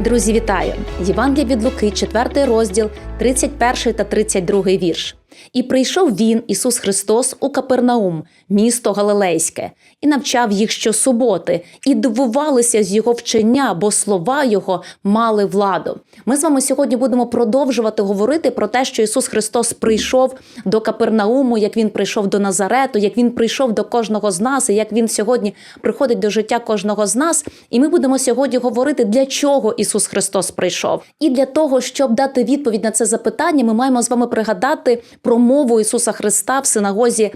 Друзі, вітаю! Євангелія від Луки, 4 розділ, 31 та 32 вірш. І прийшов він, Ісус Христос, у Капернаум, місто Галилейське, і навчав їх щосуботи, і дивувалися з його вчення, бо слова його мали владу. Ми з вами сьогодні будемо продовжувати говорити про те, що Ісус Христос прийшов до Капернауму, як Він прийшов до Назарету, як Він прийшов до кожного з нас, і як Він сьогодні приходить до життя кожного з нас. І ми будемо сьогодні говорити, для чого Ісус Христос прийшов. І для того, щоб дати відповідь на це запитання, ми маємо з вами пригадати промову Ісуса Христа в синагозі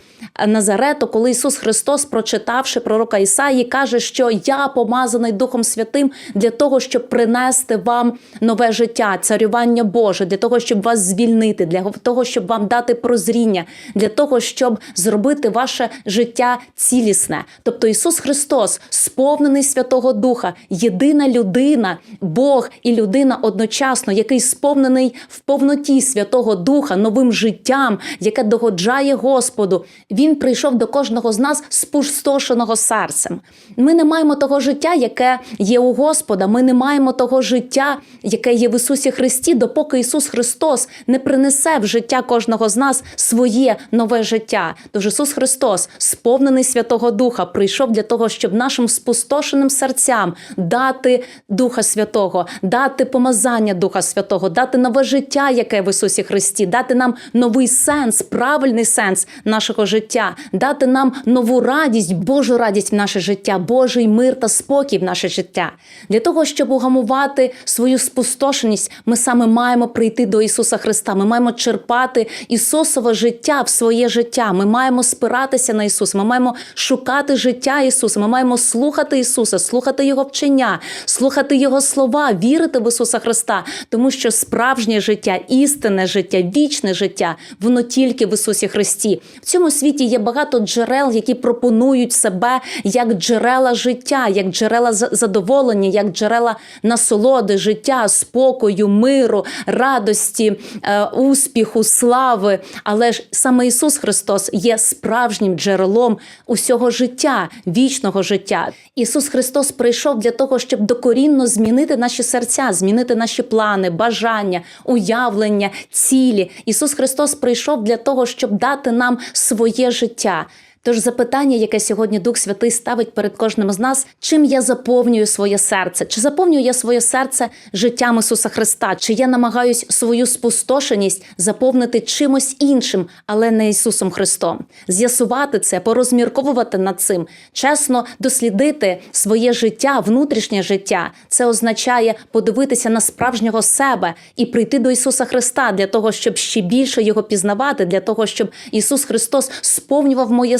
Назарету, коли Ісус Христос, прочитавши пророка Ісаї, каже, що я помазаний Духом Святим для того, щоб принести вам нове життя, царювання Боже, для того, щоб вас звільнити, для того, щоб вам дати прозріння, для того, щоб зробити ваше життя цілісне. Тобто Ісус Христос, сповнений Святого Духа, єдина людина, Бог і людина одночасно, який сповнений в повноті Святого Духа, новим життям, яке догоджає Господу. Він прийшов до кожного з нас спустошеного серцем. Ми не маємо того життя, яке є у Господа. Ми не маємо того життя, яке є в Ісусі Христі, допоки Ісус Христос не принесе в життя кожного з нас своє нове життя. Тож Ісус Христос, сповнений Святого Духа, прийшов для того, щоб нашим спустошеним серцям дати Духа Святого, дати помазання Духа Святого, дати нове життя, яке в Ісусі Христі, дати нам новий сенс, правильний сенс нашого життя, дати нам нову радість, Божу радість в наше життя, Божий мир та спокій в наше життя. Для того, щоб угамувати свою спустошеність, ми саме маємо прийти до Ісуса Христа. Ми маємо черпати Ісусове життя в своє життя. Ми маємо спиратися на Ісуса. Ми маємо шукати життя Ісуса. Ми маємо слухати Ісуса, слухати Його вчення, слухати Його слова, вірити в Ісуса Христа, тому що справжнє життя, істинне життя, вічне життя, воно тільки в Ісусі Христі. В цьому світі є багато джерел, які пропонують себе як джерела життя, як джерела задоволення, як джерела насолоди, життя, спокою, миру, радості, е, успіху, слави. Але ж саме Ісус Христос є справжнім джерелом усього життя, вічного життя. Ісус Христос прийшов для того, щоб докорінно змінити наші серця, змінити наші плани, бажання, уявлення, цілі. Ісус Христос прийшов для того, щоб дати нам своє життя. Тож запитання, яке сьогодні Дух Святий ставить перед кожним з нас, чим я заповнюю своє серце? Чи заповнюю я своє серце життям Ісуса Христа? Чи я намагаюсь свою спустошеність заповнити чимось іншим, але не Ісусом Христом? З'ясувати це, порозмірковувати над цим, чесно дослідити своє життя, внутрішнє життя. Це означає подивитися на справжнього себе і прийти до Ісуса Христа для того, щоб ще більше його пізнавати, для того, щоб Ісус Христос сповнював моє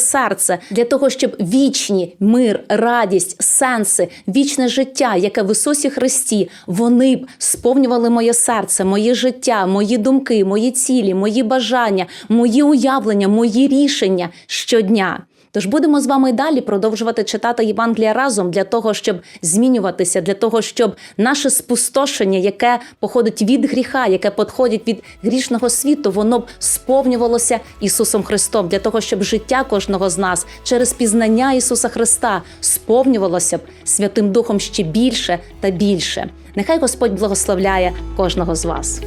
для того, щоб вічні мир, радість, сенси, вічне життя, яке в Ісусі Христі, вони б сповнювали моє серце, моє життя, мої думки, мої цілі, мої бажання, мої уявлення, мої рішення щодня. Тож будемо з вами далі продовжувати читати Євангелія разом для того, щоб змінюватися, для того, щоб наше спустошення, яке походить від гріха, яке походить від грішного світу, воно б сповнювалося Ісусом Христом, для того, щоб життя кожного з нас через пізнання Ісуса Христа сповнювалося б Святим Духом ще більше та більше. Нехай Господь благословляє кожного з вас.